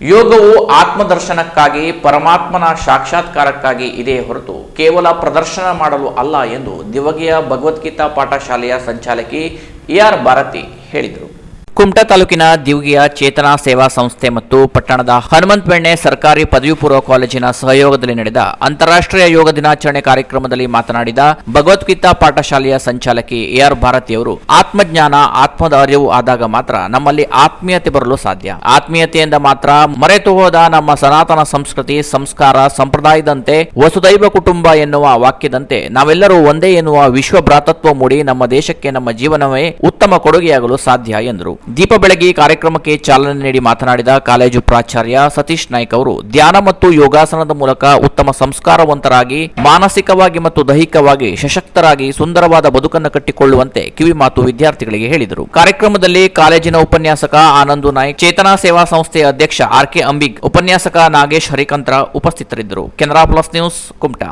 ಯೋಗವು ಆತ್ಮದರ್ಶನಕ್ಕಾಗಿ, ಪರಮಾತ್ಮನ ಸಾಕ್ಷಾತ್ಕಾರಕ್ಕಾಗಿ ಇದೆ ಹೊರತು ಕೇವಲ ಪ್ರದರ್ಶನ ಮಾಡಲು ಅಲ್ಲ ಎಂದು ದಿವಗಿಯ ಭಗವದ್ಗೀತಾ ಪಾಠಶಾಲೆಯ ಸಂಚಾಲಕಿ ಎ ಆರ್ ಭಾರತಿ ಹೇಳಿದರು. ಕುಮಟಾ ತಾಲೂಕಿನ ದಿವಗಿಯ ಚೇತನಾ ಸೇವಾ ಸಂಸ್ಥೆ ಮತ್ತು ಪಟ್ಟಣದ ಹನುಮಂತ ಬೆಣ್ಣೆ ಸರ್ಕಾರಿ ಪದವಿ ಪೂರ್ವ ಕಾಲೇಜಿನ ಸಹಯೋಗದಲ್ಲಿ ನಡೆದ ಅಂತಾರಾಷ್ಟ್ರೀಯ ಯೋಗ ದಿನಾಚರಣೆ ಕಾರ್ಯಕ್ರಮದಲ್ಲಿ ಮಾತನಾಡಿದ ಭಗವದ್ಗೀತಾ ಪಾಠಶಾಲೆಯ ಸಂಚಾಲಕಿ ಎ ಆರ್ ಭಾರತಿಯವರು ಆತ್ಮಜ್ಞಾನ ಆತ್ಮದ ಅರಿವು ಆದಾಗ ಮಾತ್ರ ನಮ್ಮಲ್ಲಿ ಆತ್ಮೀಯತೆ ಬರಲು ಸಾಧ್ಯ. ಆತ್ಮೀಯತೆಯಿಂದ ಮಾತ್ರ ಮರೆತು ಹೋದ ನಮ್ಮ ಸನಾತನ ಸಂಸ್ಕೃತಿ, ಸಂಸ್ಕಾರ, ಸಂಪ್ರದಾಯದಂತೆ ವಸುದೈವ ಕುಟುಂಬ ಎನ್ನುವ ವಾಕ್ಯದಂತೆ ನಾವೆಲ್ಲರೂ ಒಂದೇ ಎನ್ನುವ ವಿಶ್ವ ಭ್ರಾತತ್ವ ಮೂಡಿ ನಮ್ಮ ದೇಶಕ್ಕೆ ನಮ್ಮ ಜೀವನವೇ ಉತ್ತಮ ಕೊಡುಗೆಯಾಗಲು ಸಾಧ್ಯ ಎಂದರು. ದೀಪ ಬೆಳಗಿ ಕಾರ್ಯಕ್ರಮಕ್ಕೆ ಚಾಲನೆ ನೀಡಿ ಮಾತನಾಡಿದ ಕಾಲೇಜು ಪ್ರಾಚಾರ್ಯ ಸತೀಶ್ ನಾಯ್ಕ್ ಅವರು, ಧ್ಯಾನ ಮತ್ತು ಯೋಗಾಸನದ ಮೂಲಕ ಉತ್ತಮ ಸಂಸ್ಕಾರವಂತರಾಗಿ, ಮಾನಸಿಕವಾಗಿ ಮತ್ತು ದೈಹಿಕವಾಗಿ ಸಶಕ್ತರಾಗಿ ಸುಂದರವಾದ ಬದುಕನ್ನು ಕಟ್ಟಿಕೊಳ್ಳುವಂತೆ ಕಿವಿಮಾತು ವಿದ್ಯಾರ್ಥಿಗಳಿಗೆ ಹೇಳಿದರು. ಕಾರ್ಯಕ್ರಮದಲ್ಲಿ ಕಾಲೇಜಿನ ಉಪನ್ಯಾಸಕ ಆನಂದು ನಾಯ್ಕ್, ಚೇತನಾ ಸೇವಾ ಸಂಸ್ಥೆಯ ಅಧ್ಯಕ್ಷ ಆರ್ ಕೆ ಅಂಬಿಗ್, ಉಪನ್ಯಾಸಕ ನಾಗೇಶ್ ಹರಿಕಂತ್ರ ಉಪಸ್ಥಿತರಿದ್ದರು. Canara plus news Kumta.